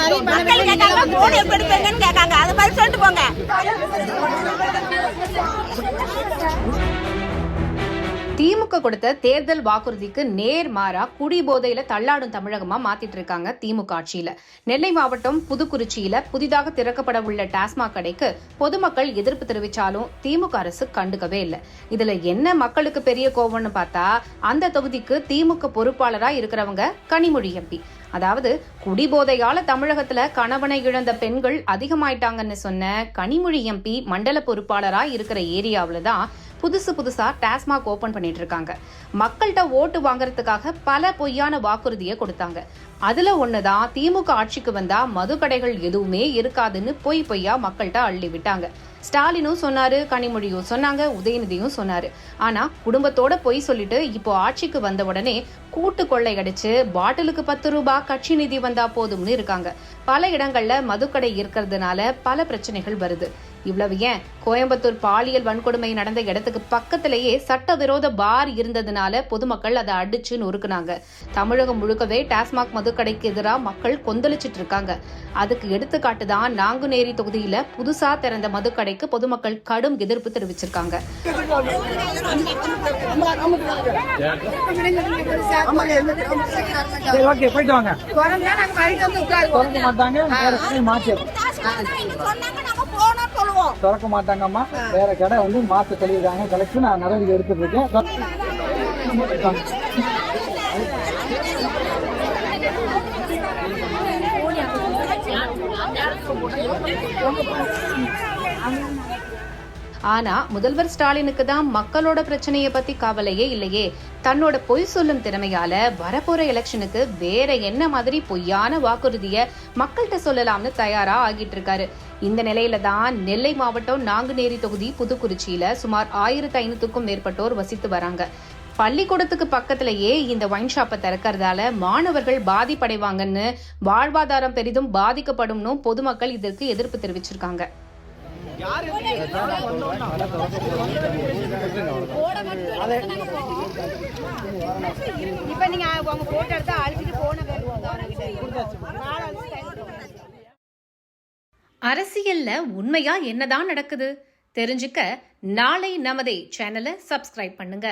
மக்கள் கேட்காங்க மோடி எப்படி இருப்பீங்கன்னு கேட்காங்க அதை பதில் சொல்லிட்டு போங்க. திமுக கொடுத்த தேர்தல் வாக்குறுதிக்கு நேர் மாறா குடி போதையில தள்ளாடும் தமிழகமா மாத்திட்டு இருக்காங்க திமுக ஆட்சியில. நெல்லை மாவட்டம் புதுக்குறிச்சியில புதிதாக திறக்கப்பட உள்ள டாஸ்மாக் கடைக்கு பொதுமக்கள் எதிர்ப்பு தெரிவிச்சாலும் திமுக அரசு கண்டுக்கவே இல்லை. இதுல என்ன மக்களுக்கு பெரிய கோவம்னு பார்த்தா அந்த தொகுதிக்கு திமுக பொறுப்பாளரா இருக்கிறவங்க கனிமொழி எம்பி. அதாவது குடிபோதையால தமிழகத்துல கணவனை இழந்த பெண்கள் அதிகமாயிட்டாங்கன்னு சொன்ன கனிமொழி எம்பி மண்டல பொறுப்பாளரா இருக்கிற ஏரியாவில தான் புதுசு புதுசா டாஸ்மாக் ஓபன் பண்ணிட்டு இருக்காங்க மக்கள்கிட்ட ஓட்டு வாங்குறதுக்காக பல பொய்யான வாக்குறுதியை கொடுத்தாங்க. அதுல ஒண்ணுதான் திமுக ஆட்சிக்கு வந்தா மது கடைகள் எதுவுமே இருக்காதுன்னு பொய் பொய்யா மக்கள்கிட்ட அள்ளி விட்டாங்க. ஸ்டாலினும் சொன்னாரு கனிமொழியும் சொன்னாங்க உதயநிதியும் சொன்னாரு. ஆனா குடும்பத்தோட பொய் சொல்லிட்டு இப்போ ஆட்சிக்கு வந்த உடனே கூட்டு கொள்ளை அடிச்சு பாட்டிலுக்கு பத்து ரூபாய் கட்சி நிதி வந்தா போதும்னு இருக்காங்க. பல இடங்கள்ல மதுக்கடை இருக்கிறதுனால பல பிரச்சனைகள் வருது. இவ்வளவு ஏன்? கோயம்புத்தூர் பாலியல் வன்கொடுமை நடந்த இடத்துக்கு பக்கத்திலேயே சட்டவிரோத பார் இருந்ததுனால பொதுமக்கள் அதை அடிச்சு நொறுக்குனாங்க. தமிழகம் முழுக்கவே டாஸ்மாக் மதுக்கடைக்கு எதிராக மக்கள் கொந்தளிச்சிட்டு இருக்காங்க. அதுக்கு எடுத்துக்காட்டு தான் நாங்குநேரி தொகுதியில புதுசா திறந்த மதுக்கடை மதுக்கடைக்கு பொதுமக்கள் கடும் எதிர்ப்பு தெரிவிச்சிருக்காங்க. திறக்க மாட்டாங்கம்மா வேற கடை வந்து மாற்ற சொல்லியிருக்காங்க. கலெக்ஷன் நான் நடவடிக்கை எடுத்துட்டு இருக்கேன். ஆனா முதல்வர் ஸ்டாலினுக்கு தான் மக்களோட பிரச்சனைய பத்தி கவலையே இல்லையே. தன்னோட பொய் சொல்லும் திறமையால வரப்போற எலெக்ஷனுக்கு வேற என்ன மாதிரி பொய்யான வாக்குறுதிய மக்கள்கிட்ட சொல்லலாம்னு தயாரா ஆகிட்டு இருக்காரு. இந்த நிலையில தான் நெல்லை மாவட்டம் நாங்குநேரி தொகுதி புதுக்குறிச்சியில சுமார் ஆயிரத்தி ஐநூத்துக்கும் மேற்பட்டோர் வசித்து வராங்க. பள்ளிக்கூடத்துக்கு பக்கத்திலேயே இந்த ஒயின் ஷாப்பை திறக்கிறதால மாணவர்கள் பாதிப்படைவாங்கன்னு வாழ்வாதாரம் பெரிதும் பாதிக்கப்படும் பொதுமக்கள் இதற்கு எதிர்ப்பு தெரிவிச்சிருக்காங்க. இப்ப நீங்க உங்க போட்டோ எடுத்து அழிச்சிட்டு போன அரசியல்ல உண்மையா என்னதான் நடக்குது? தெரிஞ்சுக்க நாளை நமதே சேனலை சப்ஸ்கிரைப் பண்ணுங்க.